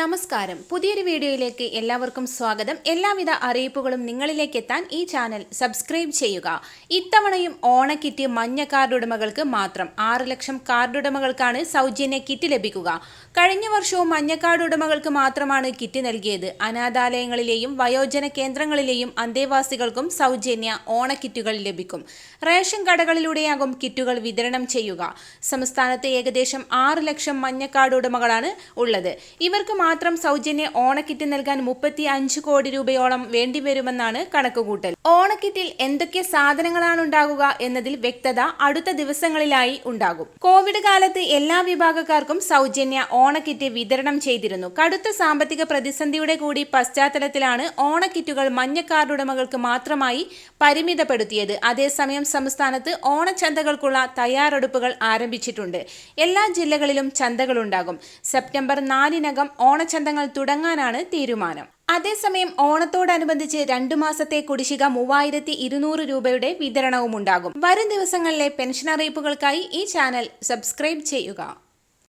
നമസ്കാരം. പുതിയൊരു വീഡിയോയിലേക്ക് എല്ലാവർക്കും സ്വാഗതം. എല്ലാവിധ അറിയിപ്പുകളും നിങ്ങളിലേക്ക് എത്താൻ ഈ ചാനൽ സബ്സ്ക്രൈബ് ചെയ്യുക. ഇത്തവണയും ഓണക്കിറ്റ് മഞ്ഞ കാർഡ് ഉടമകൾക്ക് മാത്രം ആറ് ലക്ഷം കാർഡ് ഉടമകൾക്കാണ് സൗജന്യ കിറ്റ് ലഭിക്കുക. കഴിഞ്ഞ വർഷവും മഞ്ഞ കാർഡ് ഉടമകൾക്ക് മാത്രമാണ് കിറ്റ് നൽകിയത്. അനാഥാലയങ്ങളിലെയും വയോജന കേന്ദ്രങ്ങളിലെയും അന്തേവാസികൾക്കും സൗജന്യ ഓണക്കിറ്റുകൾ ലഭിക്കും. റേഷൻ കടകളിലൂടെയാകും കിറ്റുകൾ വിതരണം ചെയ്യുക. സംസ്ഥാനത്ത് ഏകദേശം ആറ് ലക്ഷം മഞ്ഞ കാർഡ് ഉടമകളാണ് ഉള്ളത്. ഇവർക്ക് മാത്രം സൗജന്യ ഓണക്കിറ്റ് നൽകാൻ മുപ്പത്തി അഞ്ച് കോടി രൂപയോളം വേണ്ടിവരുമെന്നാണ് കണക്കുകൂട്ടൽ. ഓണക്കിറ്റിൽ എന്തൊക്കെ സാധനങ്ങളാണ് ഉണ്ടാകുക എന്നതിൽ വ്യക്തത അടുത്ത ദിവസങ്ങളിലായി ഉണ്ടാകും. കോവിഡ് കാലത്ത് എല്ലാ വിഭാഗക്കാർക്കും സൗജന്യ ഓണക്കിറ്റ് വിതരണം ചെയ്തിരുന്നു. കടുത്ത സാമ്പത്തിക പ്രതിസന്ധിയുടെ കൂടി പശ്ചാത്തലത്തിലാണ് ഓണക്കിറ്റുകൾ മഞ്ഞ കാർഡുടമകൾക്ക് മാത്രമായി പരിമിതപ്പെടുത്തിയത്. അതേസമയം സംസ്ഥാനത്ത് ഓണച്ചന്തകൾക്കുള്ള തയ്യാറെടുപ്പുകൾ ആരംഭിച്ചിട്ടുണ്ട്. എല്ലാ ജില്ലകളിലും ചന്തകളുണ്ടാകും. സെപ്റ്റംബർ നാലിനകം ഓണച്ചന്തകൾ തുടങ്ങാനാണ് തീരുമാനം. അതേസമയം ഓണത്തോടനുബന്ധിച്ച് രണ്ടു മാസത്തെ കുടിശ്ശിക മൂവായിരത്തി ഇരുന്നൂറ് രൂപയുടെ വിതരണവും ഉണ്ടാകും വരും ദിവസങ്ങളിലെ പെൻഷൻ അറിയിപ്പുകൾക്കായി ഈ ചാനൽ സബ്സ്ക്രൈബ് ചെയ്യുക.